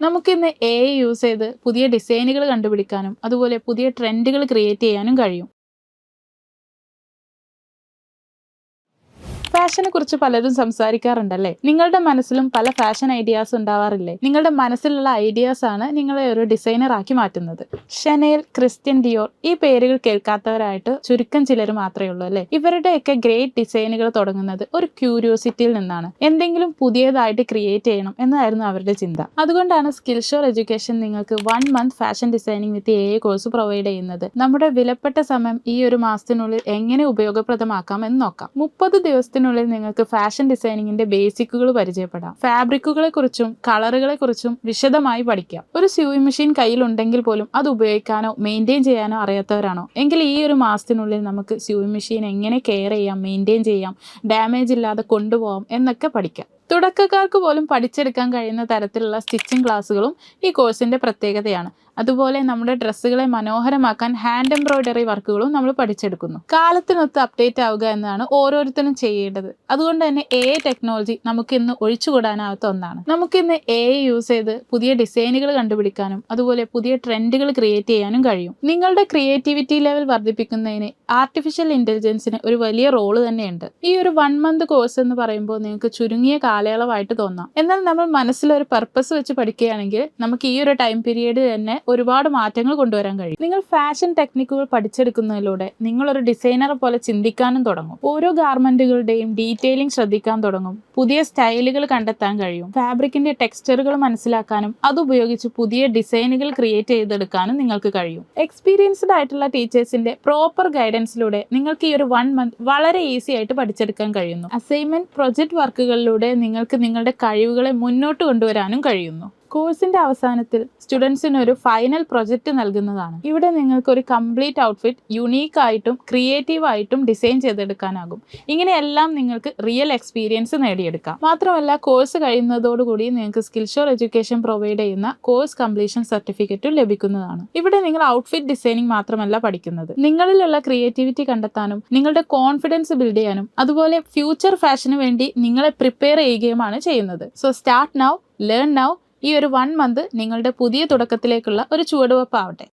നമുക്കിന്ന് A I use ചെയ്ത് പുതിയ ഡിസൈനുകൾ കണ്ടുപിടിക്കാനും അതുപോലെ പുതിയ ട്രെൻഡുകൾ ക്രിയേറ്റ് ചെയ്യാനും കഴിയും. ഫാഷനെ കുറിച്ച് പലരും സംസാരിക്കാറുണ്ടല്ലേ? നിങ്ങളുടെ മനസ്സിലും പല ഫാഷൻ ഐഡിയാസ് ഉണ്ടാവാറില്ലേ? നിങ്ങളുടെ മനസ്സിലുള്ള ഐഡിയാസ് ആണ് നിങ്ങളെ ഒരു ഡിസൈനർ ആക്കി മാറ്റുന്നത്. ഷനേൽ ക്രിസ്ത്യൻ ഡിയോർ ഈ പേരുകൾ കേൾക്കാത്തവരായിട്ട് ചുരുക്കം ചിലർ മാത്രമേ ഉള്ളൂ അല്ലേ? ഇവരുടെയൊക്കെ ഗ്രേറ്റ് ഡിസൈനുകൾ തുടങ്ങുന്നത് ഒരു ക്യൂരിയോസിറ്റിയിൽ നിന്നാണ്. എന്തെങ്കിലും പുതിയതായിട്ട് ക്രിയേറ്റ് ചെയ്യണം എന്നായിരുന്നു അവരുടെ ചിന്ത. അതുകൊണ്ടാണ് സ്കിൽ ഷോർ എഡ്യൂക്കേഷൻ നിങ്ങൾക്ക് one month fashion designing with a course provide ചെയ്യുന്നത്. നമ്മുടെ വിലപ്പെട്ട സമയം ഈ ഒരു മാസത്തിനുള്ളിൽ എങ്ങനെ ഉപയോഗപ്രദമാക്കാം എന്ന് നോക്കാം. മുപ്പത് ദിവസത്തിനുള്ളിൽ നിങ്ങൾക്ക് ഫാഷൻ ഡിസൈനിങ്ങിന്റെ ബേസിക്കുകൾ പരിചയപ്പെടാം. ഫാബ്രിക്കുകളെ കുറിച്ചും കളറുകളെ കുറിച്ചും വിശദമായി പഠിക്കാം. ഒരു സ്യൂയിങ് മെഷീൻ കയ്യിലുണ്ടെങ്കിൽ പോലും അത് ഉപയോഗിക്കാനോ മെയിന്റെയിൻ ചെയ്യാനോ അറിയാത്തവരാണോ? എങ്കിൽ ഈ ഒരു മാസത്തിനുള്ളിൽ നമുക്ക് സ്യൂയിങ് മെഷീൻ എങ്ങനെ കെയർ ചെയ്യാം മെയിന്റെയിൻ ചെയ്യാം ഡാമേജ് ഇല്ലാതെ കൊണ്ടുപോകാം എന്നൊക്കെ പഠിക്കാം. തുടക്കക്കാർക്ക് പോലും പഠിച്ചെടുക്കാൻ കഴിയുന്ന തരത്തിലുള്ള സ്റ്റിച്ചിങ് ക്ലാസ്സുകളും ഈ കോഴ്സിന്റെ പ്രത്യേകതയാണ്. അതുപോലെ നമ്മുടെ ഡ്രസ്സുകളെ മനോഹരമാക്കാൻ ഹാൻഡ് എംബ്രോയ്ഡറി വർക്കുകളും നമ്മൾ പഠിച്ചെടുക്കുന്നു. കാലത്തിനൊത്ത് അപ്ഡേറ്റ് ആവുക എന്നതാണ് ഓരോരുത്തരും ചെയ്യേണ്ടത്. അതുകൊണ്ട് തന്നെ എ ടെക്നോളജി നമുക്ക് ഇന്ന് ഒഴിച്ചുകൂടാനാവാത്ത ഒന്നാണ്. നമുക്കിന്ന് എ യൂസ് ചെയ്ത് പുതിയ ഡിസൈനുകൾ കണ്ടുപിടിക്കാനും അതുപോലെ പുതിയ ട്രെൻഡുകൾ ക്രിയേറ്റ് ചെയ്യാനും കഴിയും. നിങ്ങളുടെ ക്രിയേറ്റിവിറ്റി ലെവൽ വർദ്ധിപ്പിക്കുന്നതിന് ആർട്ടിഫിഷ്യൽ ഇന്റലിജൻസിന് ഒരു വലിയ റോൾ തന്നെയുണ്ട്. ഈ ഒരു വൺ മന്ത് കോഴ്സ് എന്ന് പറയുമ്പോൾ നിങ്ങൾക്ക് ചുരുങ്ങിയ കാലയളവായിട്ട് തോന്നാം. എന്നാൽ നമ്മൾ മനസ്സിലൊരു പർപ്പസ് വെച്ച് പഠിക്കുകയാണെങ്കിൽ നമുക്ക് ഈ ഒരു ടൈം പീരീഡ് തന്നെ ഒരുപാട് മാറ്റങ്ങൾ കൊണ്ടുവരാൻ കഴിയും. നിങ്ങൾ ഫാഷൻ ടെക്നിക്കുകൾ പഠിച്ചെടുക്കുന്നതിലൂടെ ഒരു ഡിസൈനറെ പോലെ ചിന്തിക്കാനും തുടങ്ങും. ഓരോ ഗാർമെന്റുകളുടെയും ഡീറ്റെയിലിംഗ് ശ്രദ്ധിക്കാൻ തുടങ്ങും. പുതിയ സ്റ്റൈലുകൾ കണ്ടെത്താൻ കഴിയും. ഫാബ്രിക്കിന്റെ ടെക്സ്ചറുകൾ മനസ്സിലാക്കാനും അതുപയോഗിച്ച് പുതിയ ഡിസൈനുകൾ ക്രിയേറ്റ് ചെയ്തെടുക്കാനും നിങ്ങൾക്ക് കഴിയും. എക്സ്പീരിയൻസ്ഡ് ആയിട്ടുള്ള ടീച്ചേഴ്സിന്റെ പ്രോപ്പർ ഗൈഡൻസിലൂടെ നിങ്ങൾക്ക് ഈ ഒരു വൺ മന്ത് വളരെ ഈസി ആയിട്ട് പഠിച്ചെടുക്കാൻ കഴിയുന്നു. അസൈൻമെന്റ് പ്രൊജക്ട് വർക്കുകളിലൂടെ നിങ്ങൾക്ക് നിങ്ങളുടെ കഴിവുകളെ മുന്നോട്ട് കൊണ്ടുവരാനും കഴിയുന്നു. കോഴ്സിന്റെ അവസാനത്തിൽ സ്റ്റുഡൻസിന് ഒരു ഫൈനൽ പ്രൊജക്റ്റ് നൽകുന്നതാണ്. ഇവിടെ നിങ്ങൾക്ക് ഒരു കംപ്ലീറ്റ് ഔട്ട്ഫിറ്റ് യുണീക്ക് ആയിട്ടും ക്രിയേറ്റീവ് ആയിട്ടും ഡിസൈൻ ചെയ്തെടുക്കാനാകും. ഇങ്ങനെയെല്ലാം നിങ്ങൾക്ക് റിയൽ എക്സ്പീരിയൻസ് നേടിയെടുക്കാം. മാത്രമല്ല കോഴ്സ് കഴിയുന്നതോടുകൂടി നിങ്ങൾക്ക് സ്കിൽ ഷോർ എഡ്യൂക്കേഷൻ പ്രൊവൈഡ് ചെയ്യുന്ന കോഴ്സ് കംപ്ലീഷൻ സർട്ടിഫിക്കറ്റും ലഭിക്കുന്നതാണ്. ഇവിടെ നിങ്ങൾ ഔട്ട്ഫിറ്റ് ഡിസൈനിങ് മാത്രമല്ല പഠിക്കുന്നത്. നിങ്ങളിലുള്ള ക്രിയേറ്റിവിറ്റി കണ്ടെത്താനും നിങ്ങളുടെ കോൺഫിഡൻസ് ബിൽഡ് ചെയ്യാനും അതുപോലെ ഫ്യൂച്ചർ ഫാഷന് വേണ്ടി നിങ്ങളെ പ്രിപ്പയർ ചെയ്യുകയുമാണ് ചെയ്യുന്നത്. So start now learn now ഈ ഒരു വൺ മന്ത് നിങ്ങളുടെ പുതിയ തുടക്കത്തിലേക്കുള്ള ഒരു ചുവടുവെപ്പാവട്ടെ